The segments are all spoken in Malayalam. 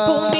ഭൂമി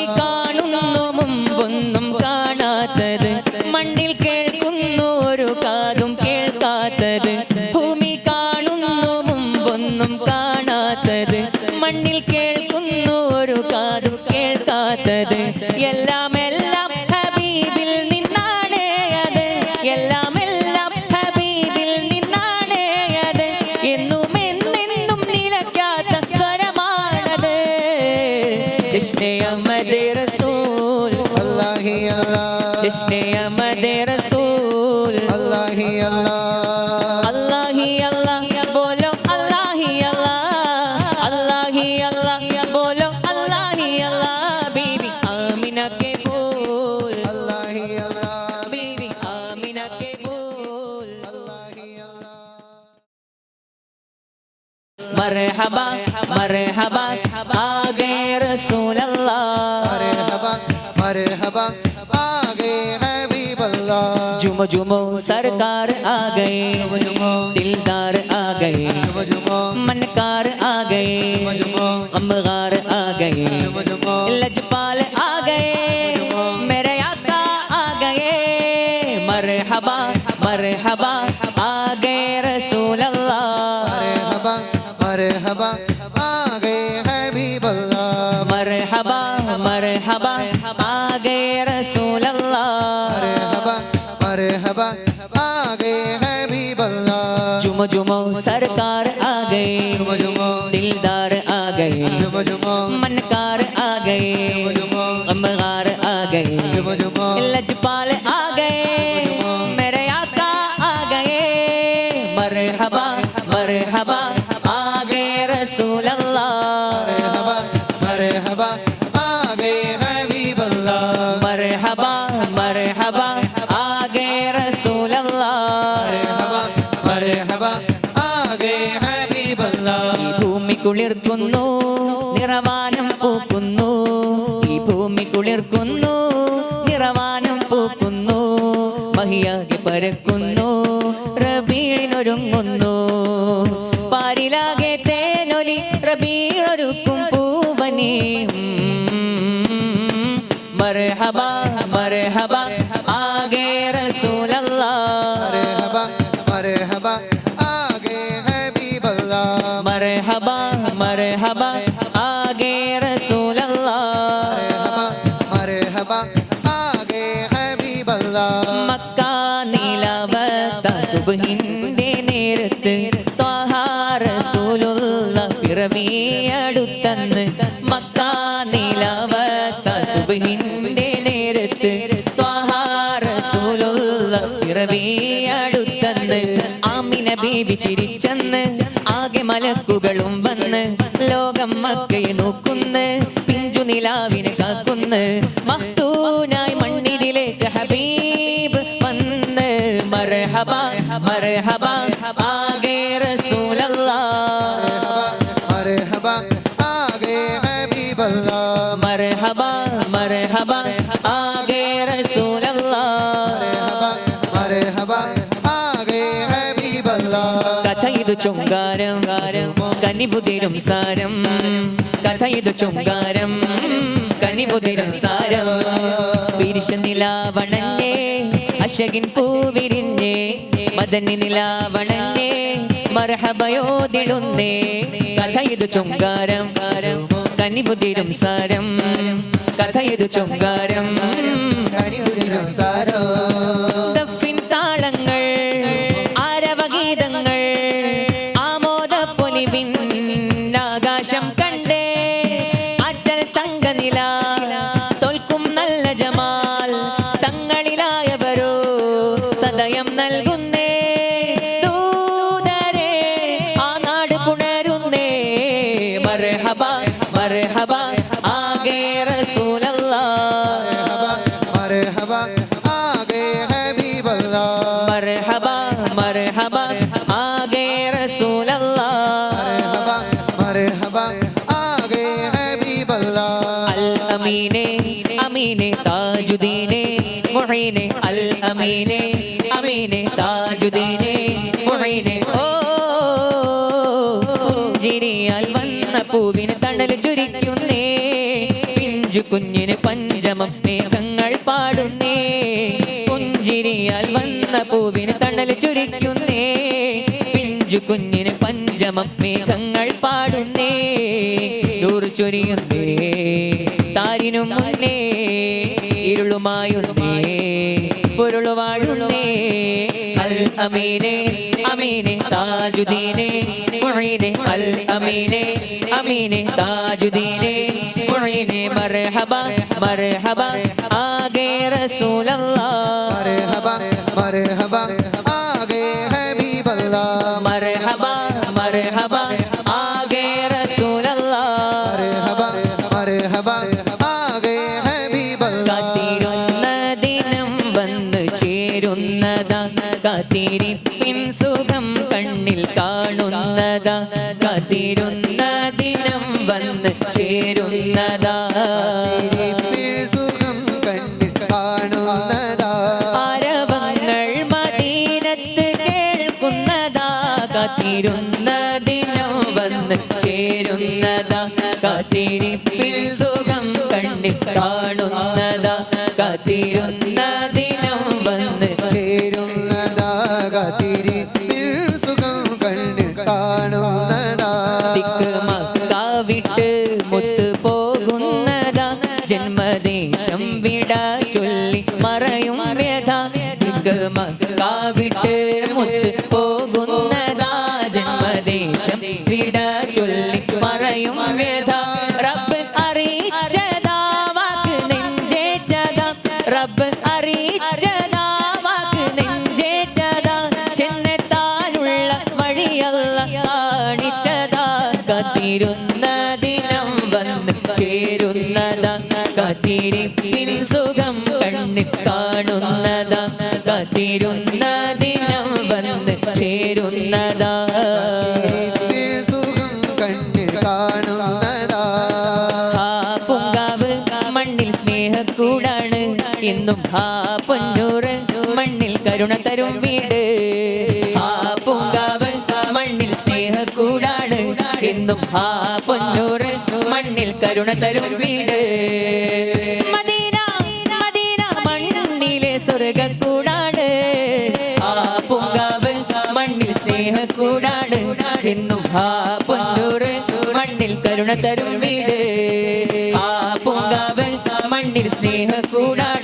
ഇഷ്ണേ അമദേ റസൂൽ. അല്ലാഹി അല്ലാഹ് ഇഷ്ണേ അമദേ റസൂൽ. അല്ലാഹി അല്ലാഹ് അല്ലാഹി അല്ലാഹ് ബോലോ അല്ലാഹി അല്ലാഹ് അല്ലാഹി അല്ലാഹ് ബോലോ അല്ലാഹി അല്ലാഹ് ബീബി ആമിന കെ ബോൽ അല്ലാഹി അല്ലാഹ് ബീബി ആമിന കെ ബോൽ അല്ലാഹി അല്ലാഹ് മർഹബ മർഹബ. मरहबा आ गए हबीब अल्लाह जुमो जुमो सरकार आ गए दिलदार आ गए मनकार आ गए अमगार आ गए लजपाल आ गए मेरे आका आ गए मरहबा मरहबा आ गए रसूल अल्लाह मरहबा मरहबा आ गए हबीब अल्लाह मरहबा मरहबा आ गए रसूल अल्लाह मरहबा मरहबा आ गए हबीब अल्लाह जुमो जुमो सरकार आ गए जुमो जुमो दिलदार आ गए जुमो जुमो मनकार आ गए जुमो अमगार आ गए जुमो जुमो लजपाल आ गए मेरे आका आ गए मरहबा मरहबा आ गए रसूल अल्लाह കുളിർക്കുന്നു നിറവാനം പൂക്കുന്നു ഈ ഭൂമി കുളിർക്കുന്നു നിറവാനം പൂക്കുന്നു മഹിയാകെ പരക്കുന്നു റബീഴിനൊരുങ്ങുന്നു പാരിലാകെ തേനൊലി റബീഴൊരുക്കും പൂവനി. മർഹബ മർഹബ ആകെ റസൂലല്ലാ. മർഹബ മർഹബ. മർഹബ മർഹബ ആകെ റസൂലല്ലാ മർഹബ ആകെ ഹബീബ് അല്ലാഹ് മക്ക നീലവത്ത സുബ്ഹിന്റെ നേരത്ത് റസൂലുള്ള പിറവിയടുത്തന്ന് മക്ക നീലവത്ത സുബ്ഹിന്റെ നേരത്ത് ത്വാഹ റസൂലുള്ള പിറവിയടുത്തന്ന് ആമിന ബീബി ചിരിച്ചെന്ന് ആകെ മലക്കുകളും വന്ന് ലോകം മക്കയെ നോക്കുന്ന് പിഞ്ചു നിലാവിനെ കാക്കുന്ന്. മഹ്തൂനായി മണ്ണിതിലേക്ക് ഹബീബ് വന്ന് മർഹബ മർഹബ ആകെ റസൂലല്ലാഹ് മർഹബ ആകെ ഹബീബ് അല്ലാഹ് മർഹബ മർഹബ ഇത് ചൊങ്കാരം കനിബുതിരും സാരം. കഥ ഇത് ചൊങ്കാരം കനിബുതിരും സാരം. പിരിശ നിലാവണല്ലേ അശകിൻ പൂവിരിഞ്ഞേ മദനി നിലാവണല്ലേ കഥ ഇത് ചൊങ്കാരം കനിബുതിരും സാരം. കഥ ഇത് ചൊങ്കാരം കരിപുരിനും സാരോ. മർഹബ ആകെ മർഹബ മർഹബ ആകെ അൽ അമീനെ അമീനെ താജുദ്ദീനെ മുഹീനെ അൽ അമീനെ അമീനെ താജുദ്ദീനെ മുഹീനെ. ഓ പുഞ്ചിരിയാൽ വന്ന പൂവിന് തണൽ ചുരിക്കുന്നേ. പിഞ്ചു കുഞ്ഞിന് പഞ്ചമം മേഘങ്ങൾ പാടുന്നേ. പുഞ്ചിരിയാൽ വന്ന പൂവിന് തണൽ ചുരിക്കുന്നേ. കുഞ്ഞിന് പഞ്ചമം മേഘങ്ങൾ പാടുന്നേ. നൂറ് ചൊരിയുന്നേ. താരിനു മുന്നേ. ഇരുളുമായുന്നേ. പൊരുളു വാഴുന്നേ. അൽ അമീനെ അമീനെ താജുദീനെ മുഈനെ അൽ അമീനെ അമീനെ താജുദീനെ മുഈനെ മർഹബ മർഹബ. ആകെ റസൂലല്ലാഹ് കാത്തിരിപ്പിൻ സുഖം കണ്ണിൽ കാണുന്നതാ. കാത്തിരുന്ന ദിനം വന്ന് ചേരുന്നതാ. കാത്തിരുന്ന ദിനം വന്ന് ചേരുന്നതാ. കാത്തിരിപ്പിൽ സുഖം കണ്ണി കാണുന്നതാ. കാത്തിരുന്നതിനോ വന്ന് ചേരുന്നതാ. കാത്തിരിപ്പിൽ സുഖം കണ്ണി കാണുന്നതാ. മക്കാവിട്ട് വിട്ട് മുത്ത് പോകുന്നതാ. ജന്മദേശം വിട ചൊല്ലി മറയും വ്യഥ. മക്കാവിട്ട് മക്ക വിട്ട് മുത്ത് റബ്ബ് അറിയിച്ചതാ വാക്ക് നെഞ്ചേറ്റതാ ചെന്നെത്താനുള്ള വഴിയല്ല കാണിച്ചതാ. കാത്തിരുന്ന ദിനം വന്ന് ചേരുന്നതാ കാത്തിരിപ്പിൽ സുഖം കണ്ണിൽ കാണുന്നതാ. കാത്തിരുന്ന ദിനം എന്നും ആ പൊന്നൂറ് മണ്ണിൽ കരുണ തരും വീട്. ആ പൂങ്കാവ് മണ്ണിൽ സ്നേഹക്കൂടാണ്. എന്നും ആ പൊന്നൂറ് മണ്ണിൽ കരുണ തരും വീട്. ആ മണ്ണിൽ എന്നും മണ്ണിൽ കരുണ തരും വീട്. ആ പൂങ്കാവ് മണ്ണിൽ സ്നേഹക്കൂടാണ്.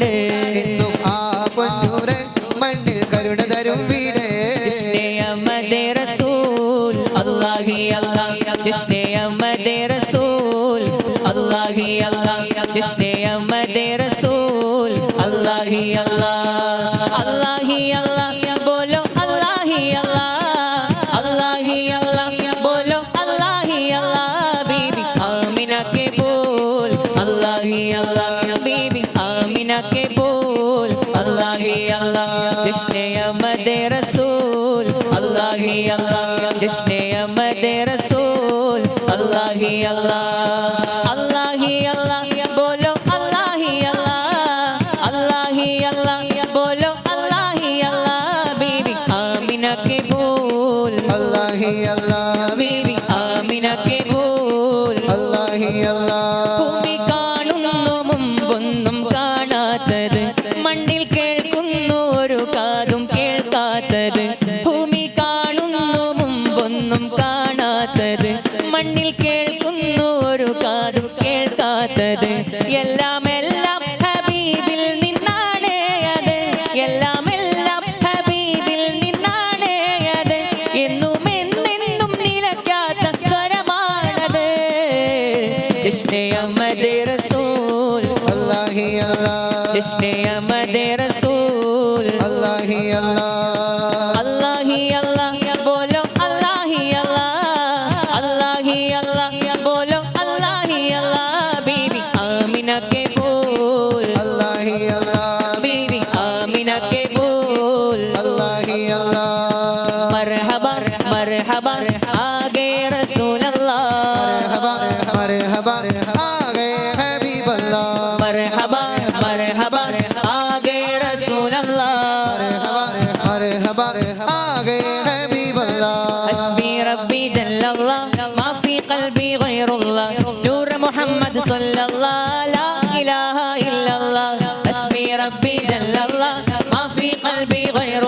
hi Allah Allah Allah bolo Allah Allah Allah Allah bolo Allah Allah bibi Amina ke bol Allah Allah bibi Amina ke bol Allah Allah jisne amad rasool Allah Allah jisne amad rasool Allah Allah ഇഷ്ണെ मरहबा आ गए हबीब अल्लाह मरहबा मरहबा आ गए रसूल अल्लाह मरहबा मरहबा आ गए हबीब अल्लाह हस्बी रब्बी जल्ल अल्लाह मा फी कल्बी गैर अल्लाह नूर मुहम्मद सल्लल्लाहु ला इलाहा इल्ला अल्लाह हस्बी रब्बी जल्ल अल्लाह मा फी कल्बी गैर